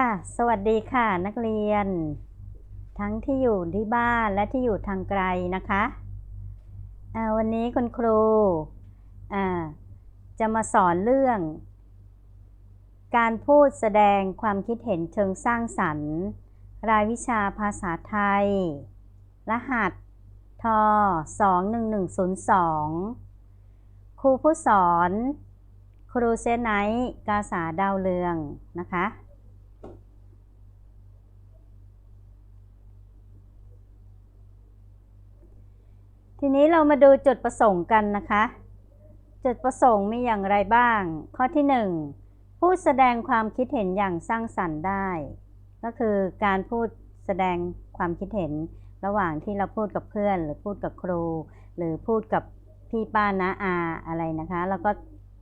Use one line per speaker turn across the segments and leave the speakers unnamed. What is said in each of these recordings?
ค่ะ สวัสดีค่ะนักเรียน ทั้งที่อยู่ที่บ้านและที่อยู่ทางไกลนะคะวันนี้คุณครูจะมาสอนเรื่อง การพูดแสดงความคิดเห็นเชิงสร้างสรรค์ รายวิชาภาษาไทย รหัสท21102 ครูผู้สอน ครูเซนไนกาสาดาวเรืองนะคะ ทีนี้เรามาดูจุดประสงค์กันนะคะ จุดประสงค์มีอย่างไรบ้าง ข้อที่ 1 พูดแสดงความคิดเห็นอย่างสร้างสรรค์ได้ ก็คือการพูดแสดงความคิดเห็นระหว่างที่เราพูดกับเพื่อน หรือพูดกับครู หรือพูดกับพี่ป้าน้าอาอะไรนะคะแล้วก็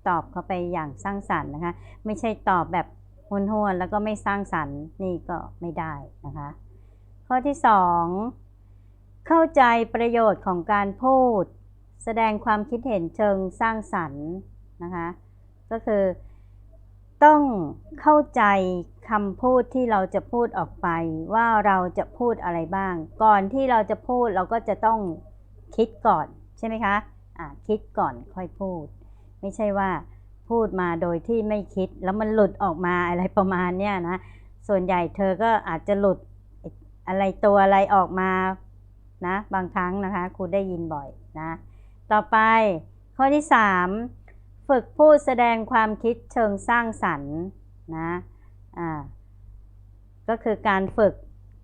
ตอบเขาไปอย่างสร้างสรรค์นะคะ ไม่ใช่ตอบแบบห้วนแล้วก็ไม่สร้างสรรค์นี่ก็ไม่ได้นะคะ ข้อที่ 2 เข้าใจประโยชน์ของการพูด แสดงความคิดเห็นเชิงสร้างสรรค์นะคะก็คือต้องเข้าใจคำพูดที่เราจะพูดออกไป ว่าเราจะพูดอะไรบ้าง ก่อนที่เราจะพูดเราก็จะต้องคิดก่อนใช่ไหมคะอ่าคิดก่อนค่อยพูด ไม่ใช่ว่าพูดมาโดยที่ไม่คิดแล้วมันหลุดออกมาอะไรประมาณเนี้ยนะส่วนใหญ่เธอก็อาจจะหลุดอะไรตัวอะไรออกมา นะบางครั้งนะคะครูได้ยินบ่อยนะต่อไปข้อที่ 3 ฝึกพูดแสดงความคิดเชิงสร้างสรรค์นะอ่าก็คือการฝึก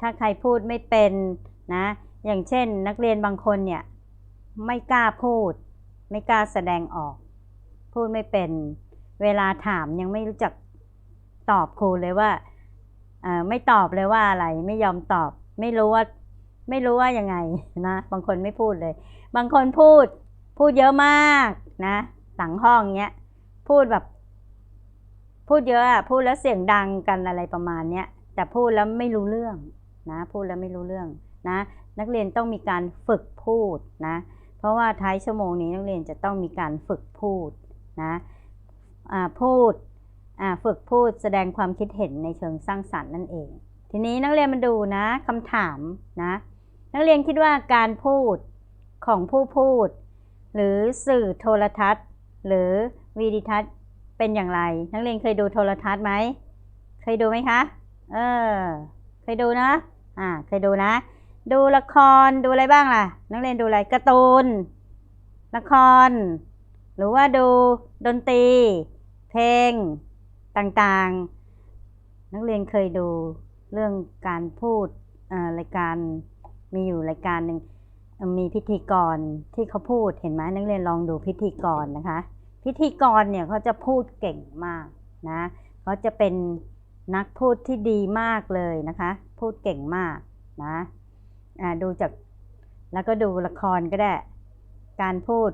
ถ้าใครพูดไม่เป็นนะอย่างเช่นนักเรียนบางคนเนี่ยไม่กล้าพูด ไม่กล้าแสดงออก พูดไม่เป็นเวลาถามยังไม่รู้จักตอบครูเลยว่าไม่ตอบเลยว่าอะไรไม่ยอมตอบ ไม่รู้ว่า ไม่รู้ว่ายังไงนะ บางคนไม่พูดเลย บางคนพูด พูดเยอะมากนะหลังห้องเนี้ย พูดแบบ พูดเยอะอะพูดแล้วเสียงดังกันอะไรประมาณเนี้ยแต่พูดแล้วไม่รู้เรื่องนะ พูดแล้วไม่รู้เรื่องนะ นักเรียนต้องมีการฝึกพูดนะ เพราะว่าท้ายชั่วโมงนี้นักเรียนจะต้องมีการฝึกพูดนะพูดฝึกพูดแสดงความคิดเห็นในเชิงสร้างสรรค์นั่นเอง ทีนี้นักเรียนมาดูนะคำถามนะ นักเรียนคิดว่าการพูดของผู้พูด หรือสื่อโทรทัศน์ หรือวีดิทัศน์เป็นอย่างไร นักเรียนเคยดูโทรทัศน์ไหมเคยดูไหมคะ เออ เคยดูนะอ่าเคยดูนะ ดูละครดูอะไรบ้างล่ะ นักเรียนดูอะไรการ์ตูนละคร หรือว่าดูดนตรี เพลงต่างๆ นักเรียนเคยดูเรื่องการพูดรายการ มีอยู่รายการหนึ่งมีพิธีกรที่เขาพูดเห็นไหมนักเรียนลองดูพิธีกรนะคะ พิธีกรเนี่ยเขาจะพูดเก่งมากนะเขาจะเป็นนักพูดที่ดีมากเลยนะคะ พูดเก่งมากนะดูจากแล้วก็ดูละครก็ได้ การพูด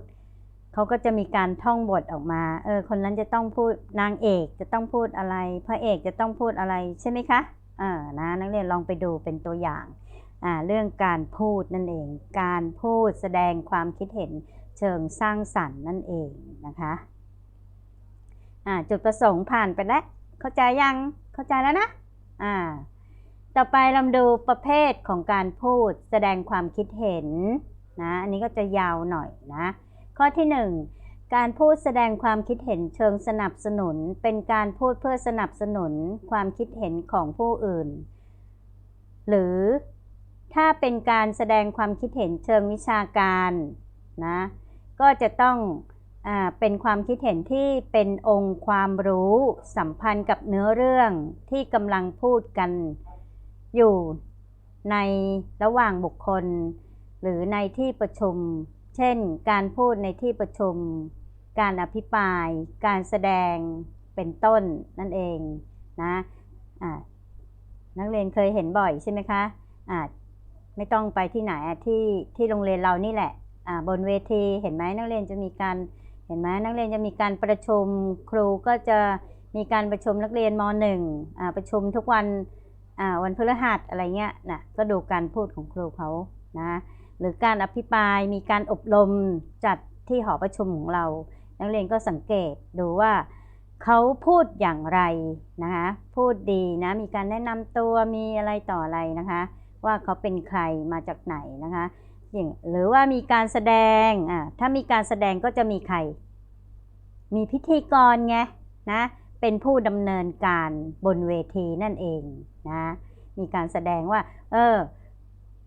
เขาก็จะมีการท่องบทออกมา เออ คนนั้นจะต้องพูดนางเอกจะต้องพูดอะไร พระเอกจะต้องพูดอะไรใช่ไหมคะอ่านะนักเรียนลองไปดูเป็นตัวอย่าง เรื่องการพูดนั่นเอง การพูดแสดงความคิดเห็นเชิงสร้างสรรค์นั่นเองนะคะจุดประสงค์ผ่านไปแล้ว เข้าใจยังเข้าใจแล้วนะะต่อไปเราดูประเภทของการพูดแสดงความคิดเห็นนะอันนี้ก็จะยาวหน่อยนะข้อที่ 1 การพูดแสดงความคิดเห็นเชิงสนับสนุน เป็นการพูดเพื่อสนับสนุนความคิดเห็นของผู้อื่น หรือ ถ้าเป็นการแสดงความคิดเห็นเชิงวิชาการนะก็จะต้องอเป็นความคิดเห็นที่เป็นองค์ความรู้สัมพันธ์กับเนื้อเรื่องที่กำลังพูดกันอยู่ในระหว่างบุคคล หรือในที่ประชุม เช่น การพูดในที่ประชุม การอภิปราย การแสดงเป็นต้นนั่นเองนะะนักเรียนเคยเห็นบ่อยใช่ไหมคะะ ไม่ต้องไปที่ไหนที่ที่โรงเรียนเรานี่แหละบนเวทีเห็นไหมนักเรียนจะมีการเห็นไหมนักเรียนจะมีการประชุมครูก็จะมีการประชุมนักเรียนม .1 ประชุมทุกวันวันพฤหัสอะไรเงี้ยนะก็ดูการพูดของครูเขานะหรือการอภิปรายมีการอบรมจัดที่หอประชุมของเรา นักเรียนก็สังเกตดูว่าเขาพูดอย่างไรนะคะพูดดีนะมีการแนะนำตัวมีอะไรต่ออะไรนะคะ ว่าเขาเป็นใครมาจากไหนนะคะอย่างหรือว่ามีการแสดงอ่าถ้ามีการแสดงก็จะมีใคร มีพิธีกรไงนะเป็นผู้ดำเนินการบนเวทีนั่นเองนะมีการแสดงว่า เออ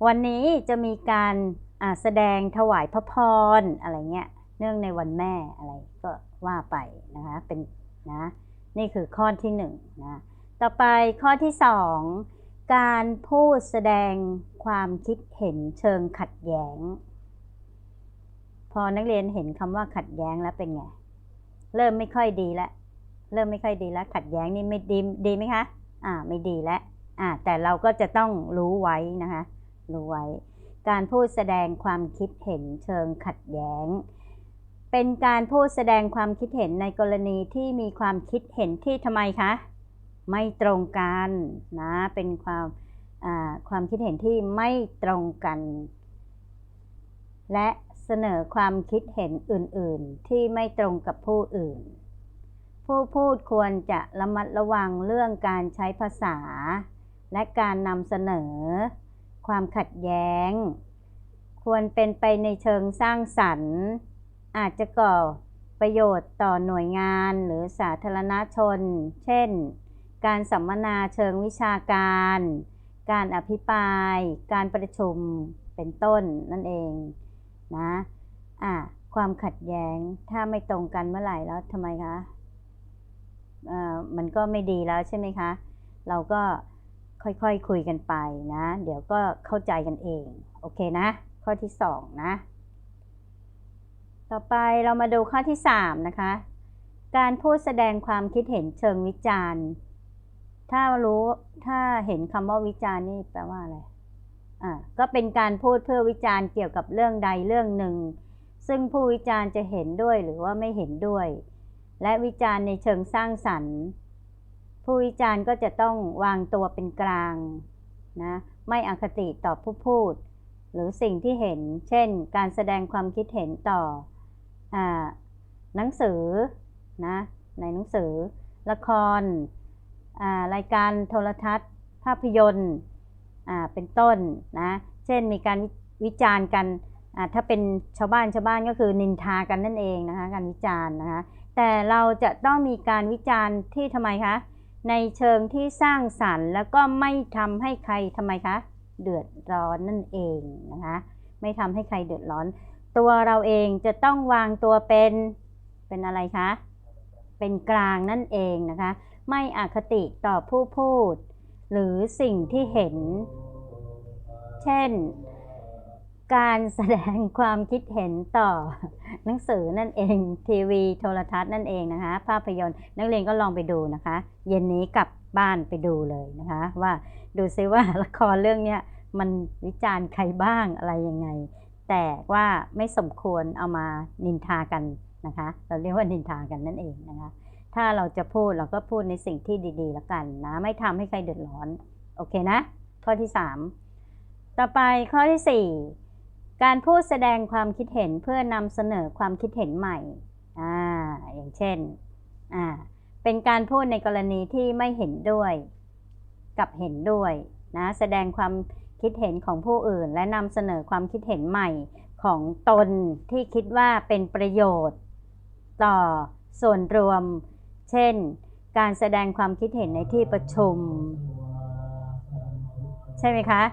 วันนี้จะมีการอ่าแสดงถวายพระพรอะไรเงี้ย เนื่องในวันแม่อะไรก็ว่าไปนะคะเป็นนะนี่คือข้อที่หนึ่งนะต่อไปข้อที่สอง การพูดแสดงความคิดเห็นเชิงขัดแย้ง พอนักเรียนเห็นคำว่าขัดแย้งแล้วเป็นไง เริ่มไม่ค่อยดีแล้วเริ่มไม่ค่อยดีแล้ว ขัดแย้งนี่ไม่ดีดีไหมคะอ่าไม่ดีแล้วอ่าแต่เราก็จะต้องรู้ไว้นะคะ รู้ไว้ การพูดแสดงความคิดเห็นเชิงขัดแย้ง เป็นการพูดแสดงความคิดเห็นในกรณีที่มีความคิดเห็นที่ทำไมคะ ไม่ตรงกันนะเป็นความความคิดเห็นที่ไม่ตรงกัน และเสนอความคิดเห็นอื่นๆ ที่ไม่ตรงกับผู้อื่น ผู้พูดควรจะระมัดระวังเรื่องการใช้ภาษา และการนำเสนอ ความขัดแย้ง ควรเป็นไปในเชิงสร้างสรรค์ อาจจะก่อประโยชน์ต่อหน่วยงานหรือสาธารณชน เช่น การสัมมนาเชิงวิชาการ การอภิปราย การประชุมเป็นต้นนั่นเองนะอะความขัดแย้งถ้าไม่ตรงกันเมื่อไหร่แล้วทำไมคะอ่ามันก็ไม่ดีแล้วใช่ไหมคะ เราก็ค่อยๆคคุยกันไปนะ เดี๋ยวก็เข้าใจกันเอง โอเคนะ ข้อที่สองนะ ต่อไปเรามาดูข้อที่สามนะคะ การพูดแสดงความคิดเห็นเชิงวิจารณ์ ถ้ารู้ถ้าเห็นคำว่าวิจารณ์นี่แปลว่าอะไรอ่าก็เป็นการพูดเพื่อวิจารณ์เกี่ยวกับเรื่องใดเรื่องหนึ่ง ซึ่งผู้วิจารณ์จะเห็นด้วยหรือว่าไม่เห็นด้วย และวิจารณ์ในเชิงสร้างสรรค์ ผู้วิจารณ์ก็จะต้องวางตัวเป็นกลางนะไม่อคติต่อผู้พูด หรือสิ่งที่เห็น เช่น การแสดงความคิดเห็นต่ออหนังสือนะในหนังสือ ละคร รายการโทรทัศน์ ภาพยนตร์เป็นต้นนะเช่นมีการวิจารณ์กันถ้าเป็นชาวบ้านชาวบ้านก็คือนินทากันนั่นเองนะคะการวิจารณ์นะคะแต่เราจะต้องมีการวิจารณ์ที่ทำไมคะในเชิงที่สร้างสรรค์แล้วก็ไม่ทำให้ใครทำไมคะเดือดร้อนนั่นเองนะคะไม่ทำให้ใครเดือดร้อน ตัวเราเองจะต้องวางตัวเป็นเป็นอะไรคะเป็นกลางนั่นเองนะคะ ไม่อคติต่อผู้พูด หรือสิ่งที่เห็น เช่น การแสดงความคิดเห็นต่อ หนังสือนั่นเอง ทีวีโทรทัศน์นั่นเองนะคะ ภาพยนตร์ นักเรียนก็ลองไปดูนะคะ เย็นนี้กลับบ้านไปดูเลยนะคะ ว่าดูซิว่าละครเรื่องนี้มันวิจารณ์ใครบ้างอะไรยังไง แต่ว่าไม่สมควรเอามานินทากัน นะคะ เราเรียกว่านินทากันนั่นเองนะคะ ถ้าเราจะพูดเราก็พูดในสิ่งที่ดีๆแล้วกันนะ ไม่ทำให้ใครเดือดร้อน โอเคนะ ข้อที่ 3 ต่อไปข้อที่ 4 การพูดแสดงความคิดเห็นเพื่อนำเสนอความคิดเห็นใหม่ อ่า อย่างเช่น อ่า เป็นการพูดในกรณีที่ไม่เห็นด้วย กับเห็นด้วยนะ แสดงความคิดเห็นของผู้อื่น และนำเสนอความคิดเห็นใหม่ของตนที่คิดว่าเป็นประโยชน์ ต่อส่วนรวม เช่น การแสดงความคิดเห็นในที่ประชุม ใช่ไหมคะ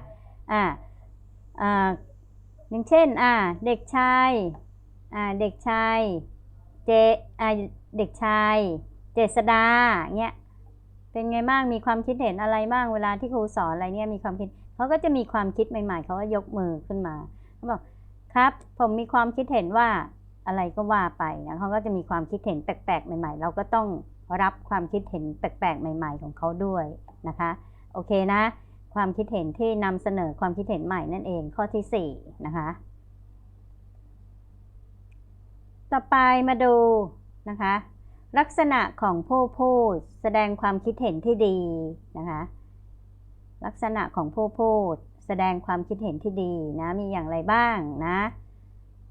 อ่าอ่าอย่างเช่นอ่าเด็กชายอ่าเด็กชายเจอ่าเด็กชาย เจษดาเงี้ยเป็นไงบ้างมีความคิดเห็นอะไรบ้างเวลาที่ครูสอนอะไรเนี่ยมีความคิดเขาก็จะมีความคิดใหม่ๆเขาก็ยกมือขึ้นมาเขาบอกครับ ผมมีความคิดเห็นว่า อะไรก็ว่าไปนะเขาก็จะมีความคิดเห็นแปลกๆ ใหม่ ๆ เราก็ต้องรับความคิดเห็นแปลกๆ ใหม่ ๆ ของเขาด้วยนะคะ โอเคนะ ความคิดเห็นที่นำเสนอความคิดเห็นใหม่นั่นเองข้อที่4นะคะ ต่อไปมาดูนะคะ ลักษณะของผู้พูดแสดงความคิดเห็นที่ดีนะคะลักษณะของผู้พูดแสดงความคิดเห็นที่ดีนะมีอย่างไรบ้างนะ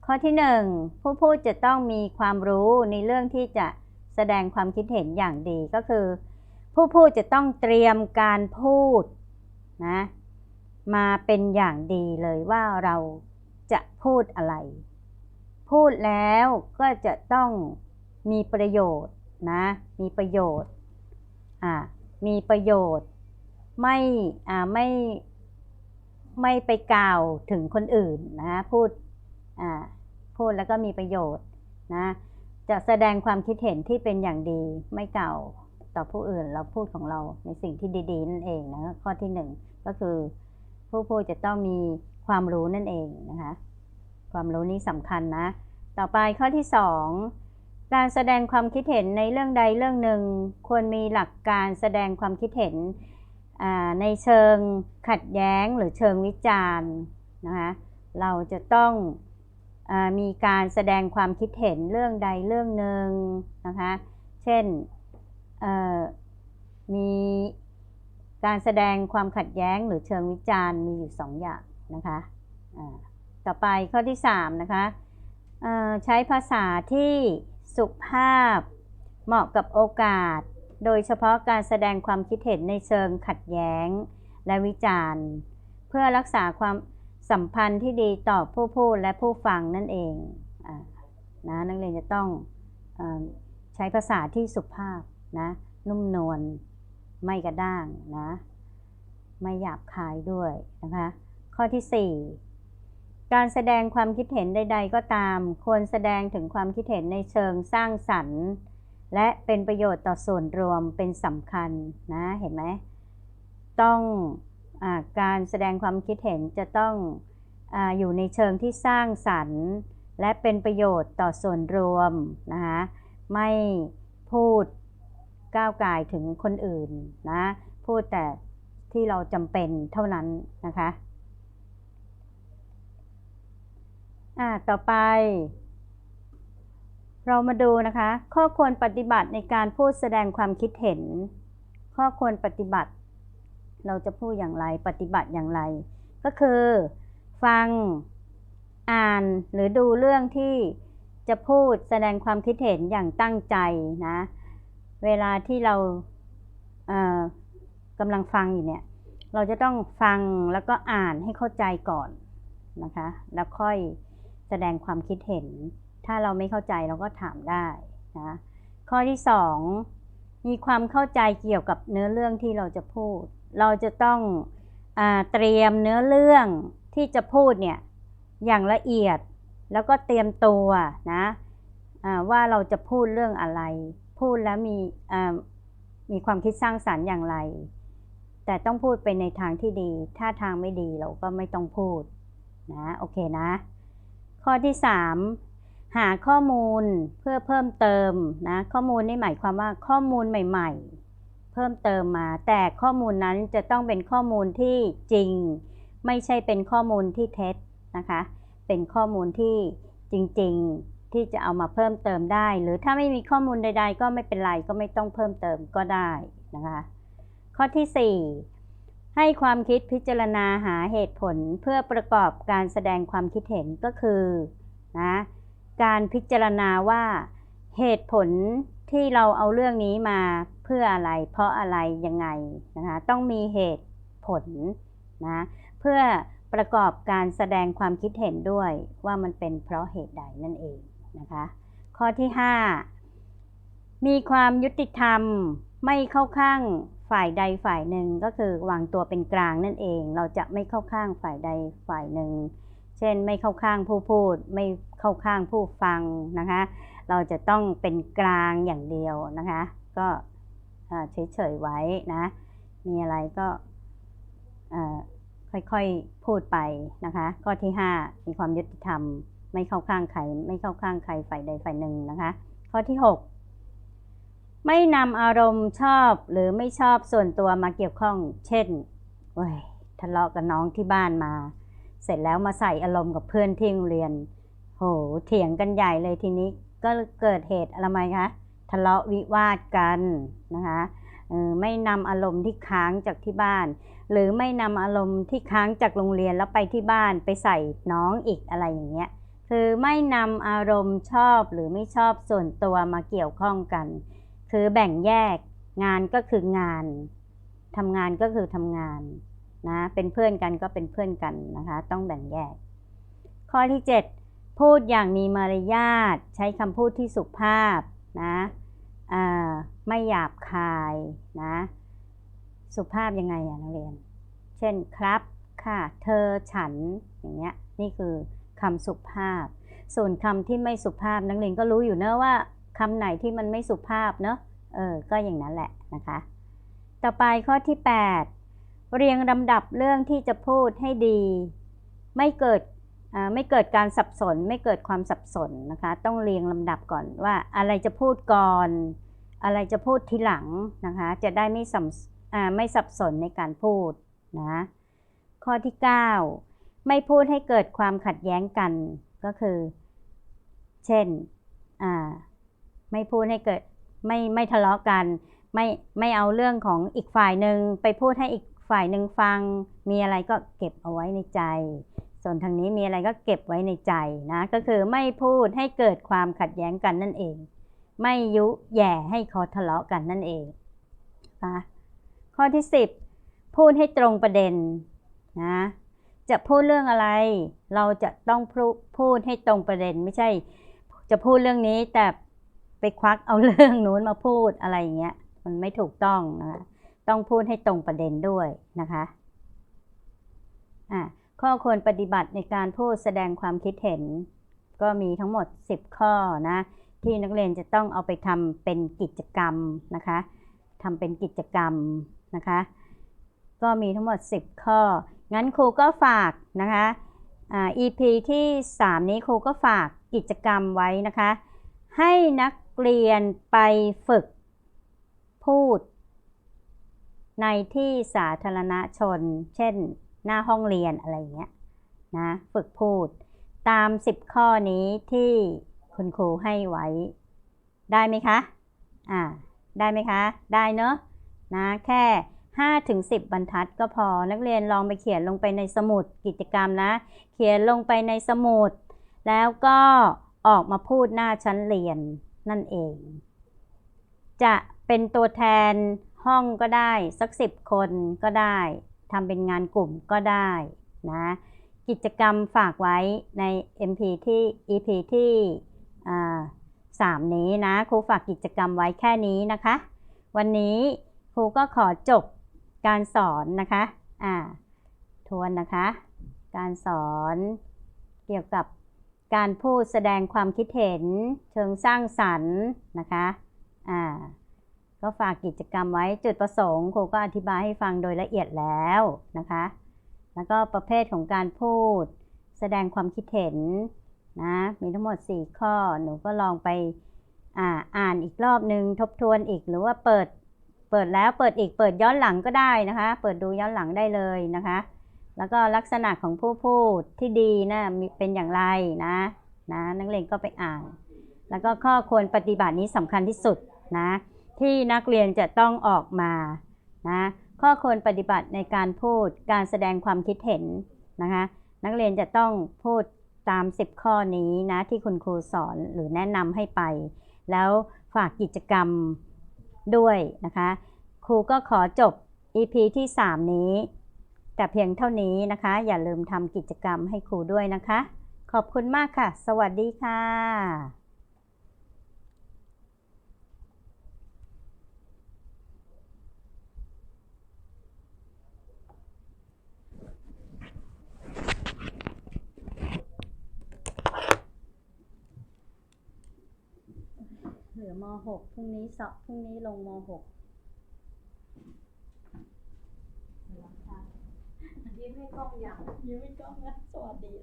ข้อที่ 1 ผู้พูดจะต้องมีความรู้ในเรื่องที่จะแสดงความคิดเห็นอย่างดีก็คือ ผู้พูดจะต้องเตรียมการพูดนะมาเป็นอย่างดีเลยว่าเราจะพูดอะไร พูดแล้วก็จะต้องมีประโยชน์นะมีประโยชน์อ่ามีประโยชน์ ไม่อ่าไม่ไม่ไปกล่าวถึงคนอื่นนะพูด พูดแล้วก็มีประโยชน์นะจะแสดงความคิดเห็นที่เป็นอย่างดีไม่เก่าต่อผู้อื่นเราพูดของเราในสิ่งที่ดีๆนั่นเองนะข้อที่หนึ่งก็คือผู้พูดจะต้องมีความรู้นั่นเองนะคะ ความรู้นี้สำคัญนะ ต่อไปข้อที่สองการแสดงความคิดเห็นในเรื่องใดเรื่องหนึ่ง ควรมีหลักการแสดงความคิดเห็นในเชิงขัดแย้งหรือเชิงวิจารณ์นะคะเราจะต้อง มีการแสดงความคิดเห็นเรื่องใดเรื่องหนึ่งนะคะ เช่นมีการแสดงความขัดแย้งหรือเชิงวิจารณ์มีอยู่สองอย่างนะคะต่อไปข้อที่สามนะคะใช้ภาษาที่สุภาพเหมาะกับโอกาส โดยเฉพาะการแสดงความคิดเห็นในเชิงขัดแย้งและวิจารณ์ เพื่อรักษาความ สัมพันธ์ที่ดีต่อผู้พูดและผู้ฟังนั่นเองอนะนักเรียนจะต้องอใช้ภาษาที่สุภาพนะนุ่มนวลไม่กระด้างนะไม่หยาบคายด้วยนะคะข้อที่ 4 การแสดงความคิดเห็นใด ๆ ก็ตาม ควรแสดงถึงความคิดเห็นในเชิงสร้างสรรค์ และเป็นประโยชน์ต่อส่วนรวมเป็นสำคัญนะเห็นไหมต้อง การแสดงความคิดเห็นจะต้องออยู่ในเชิงที่สร้างสรรค์ และเป็นประโยชน์ต่อส่วนรวมนะคะไม่พูดก้าวไก่ถึงคนอื่นนะพูดแต่ที่เราจำเป็นเท่านั้นนะคะอ่าต่อไป เรามาดูนะคะ ข้อควรปฏิบัติในการพูดแสดงความคิดเห็น ข้อควรปฏิบัติ เราจะพูดอย่างไรปฏิบัติอย่างไร ก็คือ ฟังอ่านหรือดูเรื่องที่จะพูดแสดงความคิดเห็นอย่างตั้งใจนะ เวลาที่เราเกำลังฟังอยู่เนี่ย เราจะต้องฟังแล้วก็อ่านให้เข้าใจก่อนนะคะ แล้วค่อยแสดงความคิดเห็น ถ้าเราไม่เข้าใจเราก็ถามได้นะข้อที่สองมีความเข้าใจเกี่ยวกับเนื้อเรื่องที่เราจะพูด เราจะต้องอเตรียมเนื้อเรื่องที่จะพูดเนี่ยอย่างละเอียดแล้วก็เตรียมตัวนะว่าเราจะพูดเรื่องอะไร พูดแล้วมีมีความคิดสร้างสารรค์อย่างไร แต่ต้องพูดไปในทางที่ดี ถ้าทางไม่ดีเราก็ไม่ต้องพูดนะโอเคนะ ข้อที่สามหาข้อมูลเพื่อเพิ่มเติมนะข้อมูลนี่หมายความว่าข้อมูลใหม่ ๆ เพิ่มเติมมา แต่ข้อมูลนั้นจะต้องเป็นข้อมูลที่จริง ไม่ใช่เป็นข้อมูลที่เท็จนะคะ เป็นข้อมูลที่จริง ๆ ที่จะเอามาเพิ่มเติมได้ หรือถ้าไม่มีข้อมูลใด ๆ ก็ไม่เป็นไรก็ไม่ต้องเพิ่มเติมก็ได้นะคะ ข้อที่ 4 ให้ความคิดพิจารณาหาเหตุผลเพื่อประกอบการแสดงความคิดเห็นก็คือนะการพิจารณาว่าเหตุผลที่เราเอาเรื่องนี้มา เพื่ออะไร เพราะอะไรยังไงนะคะต้องมีเหตุผลนะเพื่อประกอบการแสดงความคิดเห็นด้วยว่ามันเป็นเพราะเหตุใดนั่นเองนะคะข้อที่ 5 มีความยุติธรรมไม่เข้าข้างฝ่ายใดฝ่ายหนึ่งก็คือวางตัวเป็นกลางนั่นเอง เราจะไม่เข้าข้างฝ่ายใดฝ่ายหนึ่ง เช่นไม่เข้าข้างผู้พูด ไม่เข้าข้างผู้ฟังนะคะ เราจะต้องเป็นกลางอย่างเดียวนะคะ ก็ เฉยๆไว้นะ มีอะไรก็ค่อยๆพูดไปนะคะ ข้อที่ 5 มีความยุติธรรม ไม่เข้าข้างใครไม่เข้าข้างใครฝ่ายใดฝ่ายหนึ่งนะคะ ข้อที่ 6 ไม่นำอารมณ์ชอบหรือไม่ชอบส่วนตัวมาเกี่ยวข้อง เช่นว้ยทะเลาะกับน้องที่บ้านมา เสร็จแล้วมาใส่อารมณ์กับเพื่อนที่โรงเรียน โหเถียงกันใหญ่เลยทีนี้ก็เกิดเหตุอะไรไหมคะะเลาะวิวาทกันนะคะไม่นำอารมณ์ที่ค้างจากที่บ้าน หรือไม่นำอารมณ์ที่ค้างจากโรงเรียนแล้วไปที่บ้านไปใส่น้องอีกอะไรอย่างเงี้ยคือไม่นำอารมณ์ชอบหรือไม่ชอบส่วนตัวมาเกี่ยวข้องกัน คือแบ่งแยกงานก็คืองานทำงานก็คือทำงานนะเป็นเพื่อนกันก็เป็นเพื่อนกันนะคะ ต้องแบ่งแยก ข้อที่ 7 พูดอย่างมีมารยาทใช้คำพูดที่สุภาพนะ ไม่หยาบคายนะ สุภาพยังไงอะนักเรียน เช่นครับค่ะ เธอฉันอย่างเงี้ยนี่คือคำสุภาพ ส่วนคำที่ไม่สุภาพนักเรียนก็รู้อยู่เนอะว่าคำไหนที่มันไม่สุภาพเนอะเออก็อย่างนั้นแหละนะคะ ต่อไปข้อที่ 8 เรียงลำดับเรื่องที่จะพูดให้ดี ไม่เกิดไม่เกิดการสับสน ไม่เกิดความสับสนนะคะ ต้องเรียงลำดับก่อนว่าอะไรจะพูดก่อน อะไรจะพูดทีหลังนะคะ จะได้ไม่สับไม่สับสนในการพูดนะข้อที่ 9 ไม่พูดให้เกิดความขัดแย้งกันก็คือ เช่นไม่พูดให้เกิดไม่ไม่ทะเลาะกัน ไม่ไม่เอาเรื่องของอีกฝ่ายหนึ่งไปพูดให้อีกฝ่ายหนึ่งฟัง มีอะไรก็เก็บเอาไว้ในใจ ส่วนทางนี้มีอะไรก็เก็บไว้ในใจนะก็คือไม่พูดให้เกิดความขัดแย้งกันนั่นเอง ไม่ยุแย่ให้เขาทะเลาะกันนั่นเองนะข้อที่ 10 พูดให้ตรงประเด็นนะจะพูดเรื่องอะไร เราจะต้องพูดให้ตรงประเด็นไม่ใช่ จะพูดเรื่องนี้แต่ไปควักเอาเรื่องนู้นมาพูดอะไรอย่างเงี้ยมันไม่ถูกต้องนะคะต้องพูดให้ตรงประเด็นด้วยนะคะอะข้อควรปฏิบัติในการพูดแสดงความคิดเห็น ก็มีทั้งหมด 10 ข้อนะ ที่นักเรียนจะต้องเอาไปทำเป็นกิจกรรมนะคะทำเป็นกิจกรรมนะคะ ก็มีทั้งหมด 10 ข้อ งั้นครูก็ฝากนะคะอ่า EP ที่ 3 นี้ครูก็ฝากกิจกรรมไว้นะคะ ให้นักเรียนไปฝึกพูด ในที่สาธารณชน เช่น หน้าห้องเรียนอะไรเงี้ยนะ ฝึกพูดตาม 10 ข้อนี้ที่ คุณครูให้ไว้ ได้ไหมคะ อ่า ได้ไหมคะ ได้เนอะนะแค่5ถึง10 บรรทัดก็พอนักเรียนลองไปเขียนลงไปในสมุดกิจกรรมนะ เขียนลงไปในสมุด แล้วก็ออกมาพูดหน้าชั้นเรียนนั่นเอง จะเป็นตัวแทนห้องก็ได้สักสิบคนก็ได้ทำเป็นงานกลุ่มก็ได้นะ กิจกรรมฝากไว้ใน MP ที่ EP ที่ 3 นี้นะครูฝากกิจกรรมไว้แค่นี้นะคะ วันนี้ครูก็ขอจบการสอนนะคะอ่าทวนนะคะ การสอนเกี่ยวกับการพูดแสดงความคิดเห็นเชิงสร้างสรรค์นะคะอ่าก็ฝากกิจกรรมไว้จุดประสงค์ครูก็อธิบายให้ฟังโดยละเอียดแล้วนะคะ แล้วก็ประเภทของการพูด แสดงความคิดเห็น นะมีทั้งหมด 4 ข้อหนูก็ลองไปอ่าอ่านอีกรอบหนึ่งทบทวนอีกหรือว่าเปิดเปิดแล้วเปิดอีกเปิดย้อนหลังก็ได้นะคะ เปิดดูย้อนหลังได้เลยนะคะ แล้วก็ลักษณะของผู้พูดที่ดีนะมีเป็นอย่างไรนะนะนักเรียนก็ไปอ่าน แล้วก็ข้อควรปฏิบัตินี้สำคัญที่สุดนะที่นักเรียนจะต้องออกมานะข้อควรปฏิบัติในการพูดการแสดงความคิดเห็นนะคะนักเรียนจะต้องพูด ตาม 10 ข้อนี้นะที่คุณครูสอนหรือแนะนำให้ไป แล้วฝากกิจกรรมด้วยนะคะ ครูก็ขอจบ EP ที่ 3 นี้ แต่เพียงเท่านี้นะคะ อย่าลืมทำกิจกรรมให้ครูด้วยนะคะ ขอบคุณมากค่ะ สวัสดีค่ะ ลือม .6 พรุ่งนี้สอบพรุ่งนี้ลงม .6
ยิ้มให้กล้องอย่าง
ยิ้มไม่กล้องนะสวัสดี